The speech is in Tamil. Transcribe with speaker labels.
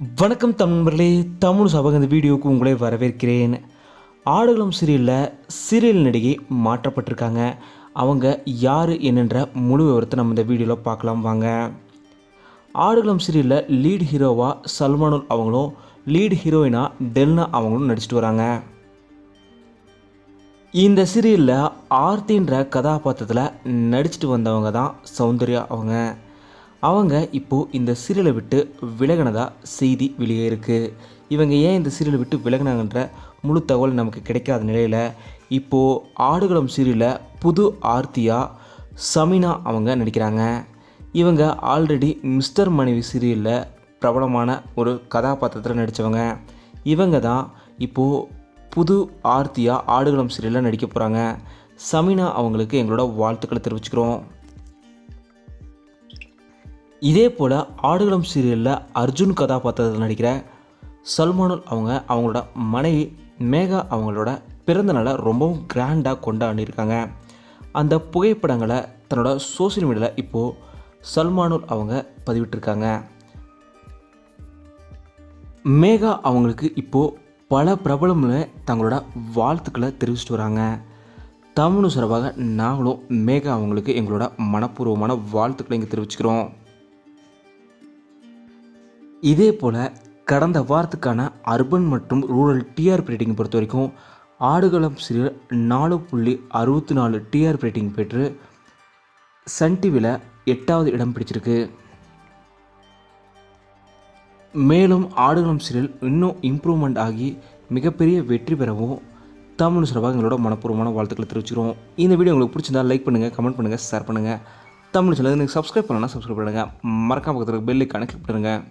Speaker 1: வணக்கம் தமிழர்களே தமிழ் சபக இந்த வீடியோவுக்கு உங்களை வரவேற்கிறேன். ஆடுகளம் சீரியலில் சீரியல் நடிகை மாற்றப்பட்டிருக்காங்க. அவங்க யார் என்னன்ற முழு விவரத்தை நம்ம இந்த வீடியோவில் பார்க்கலாம் வாங்க. ஆடுகளம் சீரியலில் லீட் ஹீரோவாக சல்மானுல் அவங்களும் லீட் ஹீரோயினா டெல்னா அவங்களும் நடிச்சிட்டு வராங்க. இந்த சீரியலில் ஆர்த்தின்ற கதாபாத்திரத்தில் நடிச்சிட்டு வந்தவங்க தான் சௌந்தர்யா அவங்க. அவங்க இப்போது இந்த சீரியலை விட்டு விலகினதா செய்தி வெளியே இருக்குது இவங்க ஏன் இந்த சீரியலை விட்டு விலகினாங்கன்ற முழு தகவல் நமக்கு கிடைக்காத நிலையில் இப்போது ஆடுகளம் சீரியலில் புது ஆர்த்தியாக சமினா அவங்க நடிக்கிறாங்க. இவங்க ஆல்ரெடி மிஸ்டர் மனைவி சீரியலில் பிரபலமான ஒரு கதாபாத்திரத்தில் நடித்தவங்க இவங்க தான் இப்போது புது ஆர்த்தியாக ஆடுகளம் சீரியலில் நடிக்க போகிறாங்க சமினா அவங்களுக்கு எங்களோட வாழ்த்துக்களை தெரிவிச்சுக்கிறோம். இதே போல் ஆடுகளம் சீரியலில் அர்ஜுன் கதாபாத்திரத்தில் நடிக்கிற சல்மானுல் அவங்க அவங்களோட மனைவி மேகா அவங்களோட பிறந்த நாளை ரொம்பவும் கிராண்டாக கொண்டாடிருக்காங்க அந்த புகைப்படங்களை தன்னோட சோஷியல் மீடியாவில் இப்போது சல்மானுல் அவங்க பதிவிட்டிருக்காங்க. மேகா அவங்களுக்கு இப்போது பல பிரபலங்களை தங்களோட வாழ்த்துக்களை தெரிவிச்சிட்டு வராங்க. தமிழ் சார்பாக நாங்களும் மேகா அவங்களுக்கு எங்களோட மனப்பூர்வமான வாழ்த்துக்களை இங்கே தெரிவிச்சுக்கிறோம். இதே போல் கடந்த வாரத்துக்கான அர்பன் மற்றும் ரூரல் டிஆர்பி ரேட்டிங் பொறுத்த வரைக்கும் ஆடுகளம் சீரியல் நாலு புள்ளி அறுபத்தி நாலு டிஆர்பி ரேட்டிங் பெற்று சன் டிவியில் எட்டாவது இடம் பிடிச்சிருக்கு. மேலும் ஆடுகளம் சீரியல் இன்னும் இம்ப்ரூவ்மெண்ட் ஆகி மிகப்பெரிய வெற்றி பெறவும் தமிழ் சார்பாக எங்களோட மனப்பூர்வமான வாழ்த்துக்களை தெரிவிச்சுக்கிறோம். இந்த வீடியோ உங்களுக்கு பிடிச்சிருந்தா லைக் பண்ணுங்கள் கமெண்ட் பண்ணுங்கள் ஷேர் பண்ணுங்கள் தமிழ் சேனல் எனக்கு சப்ஸ்கிரைப் பண்ணலன்னா சப்ஸ்கிரைப் பண்ணுங்கள் மறக்காம பக்கத்தில் பெல்லைக்கான கிளிக் பண்ணுங்கள்